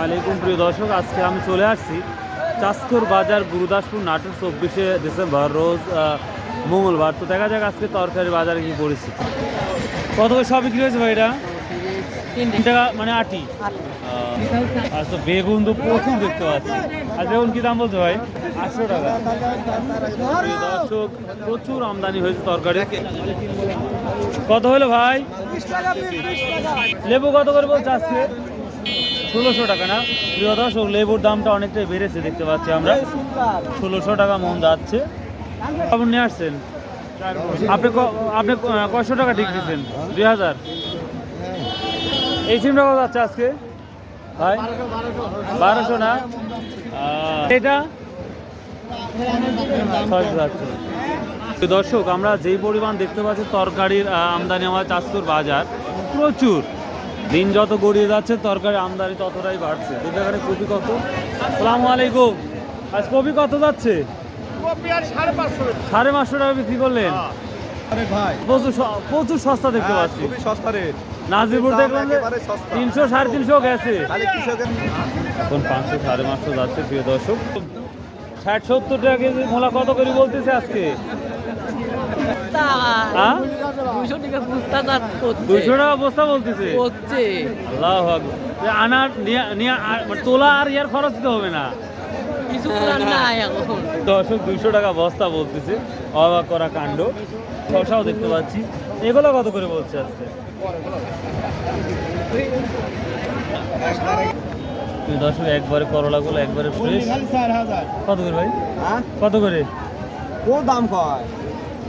আলাইকুম প্রিয় দর্শক, আজকে আমি চলে আসছি চাঁদপুর বাজার গুরুদাসপুর নাটোর চব্বিশে ডিসেম্বর, রোজ মঙ্গলবার। তো দেখা যাক আজকে তরকারি বাজারে কি পরিস্থিতি। কত করে সব বিক্রি হয়েছে ভাই এটা? তিন টাকা মানে আটি? আর তো বেগুন তো প্রচুর দেখতে পাচ্ছি। আর বেগুন কি দাম বলছো ভাই? আটশো টাকা। দর্শক, প্রচুর আমদানি হয়েছে তরকারি। কত হলো ভাই? লেবু কত করে বলছে আজকে? ষোলোশো টাকা না? প্রিয় দর্শক, লেবুর দামটা অনেকটাই বেড়েছে, দেখতে পাচ্ছি আমরা। ষোলোশো টাকা মন যাচ্ছে। আপনি নিয়ে আসছেন? আপনি আপনি কয়শো টাকা ঠিক দিচ্ছেন? দুই হাজার? এই সিমটা কত যাচ্ছে আজকে? ভাই? বারোশো না? এটা? ছয়শো দর্শক, আমরা যেই পরিমাণ দেখতে পাচ্ছি, তরকারির আমদানি আমার চাঁদপুর বাজার প্রচুর। দিন যত গড়িয়ে যাচ্ছে তরকারি আমদানি ততটাই বাড়ছে। কিন্তু এখানে কপি কত? সালামু আলাইকুম। আজ কপি কত যাচ্ছে? সাড়ে পাঁচশো টাকা। বিক্রি করলেন? প্রচুর প্রচুর সস্তা দেখতে হ্যাঁ, পাচ্ছি সস্তা নাজিরপুর দেখলাম যে তিনশো সাড়ে তিনশো গেছে। এখন পাঁচশো সাড়ে পাঁচশো যাচ্ছে প্রিয় দর্শক। ষাট সত্তর টাকা কেজি মোলা কত করে বলতেছে আজকে? হ্যাঁ দুইশো টাকা বস্তা বলতেছে? আল্লাহ আনার মানে তোলা আর ইয়ার খরচ দিতে হবে না। কিছু নাই এখন। দর্শক দুইশো টাকা বস্তা বলতেছে। অবাক করা কাণ্ড। শশাও দেখতে পাচ্ছি। এগুলো কত করে বলছে আজকে? দর্শক একবারে করলাগুলো একবারে ফ্রেশ কত করে ভাই? হ্যাঁ? কত করে? ও দাম কয়।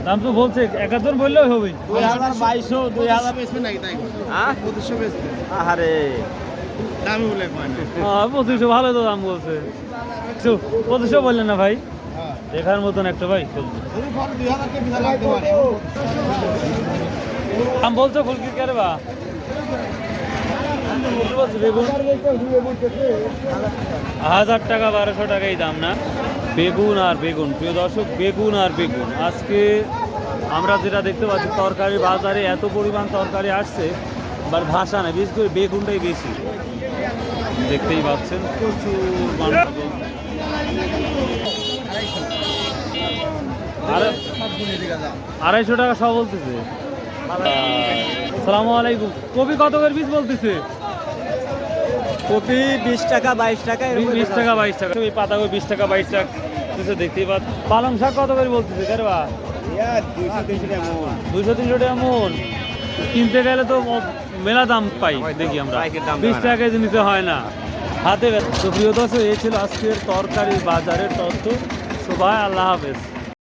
দাম তো বলছে একাত্তর বললেও হবে। দুই হাজার বাইশশো দুই হাজার বেচবে নাকি তাই? হ্যাঁ? পঁচিশশো বেচবে আরে দামি বলে হ্যাঁ পঁচিশশো ভালো তো দাম বলছে। পঁচিশশো বললেন না ভাই? হ্যাঁ। দেখার মতন একটা ভাই দাম বলছো ফুলকি কে বা? হাজার টাকা, বারোশো টাকা এই দাম না। বেগুন আর বেগুন। প্রিয় দর্শক, বেগুন আর বেগুন। আজকে আমরা যেটা দেখতে পাচ্ছি, তরকারি বাজারে এত পরিমাণ তরকারি আসছে বাট ভাষা নেই, বিশেষ করে বেগুনটাই বেশি। দেখতেই পাচ্ছেন, প্রচুর মানুষ আড়াইশো টাকা সব বলতেছে। সালামু আলাইকুম। কবি কত করে পিস বলতেছে? কপি বিশ টাকা বাইশ টাকা বিশ টাকা বাইশ টাকা। এই পাতা করে বিশ টাকা বাইশ টাকা কিছু দেখতেই পাচ্ছ। পালং শাক কত করে বলতেছে? কেরে বা? দুইশো তিনশো টাকা মন তিনশো টাকা কিনতে গেলে তো মেলা দাম পাই দেখি আমরা। বিশ টাকা কেজি নিতে হয় না। হাতে ব্যস্ত। তো প্রিয় দর্শক এই ছিল আজকের তরকারি বাজারের তথ্য। সবাই আল্লাহ হাফেজ।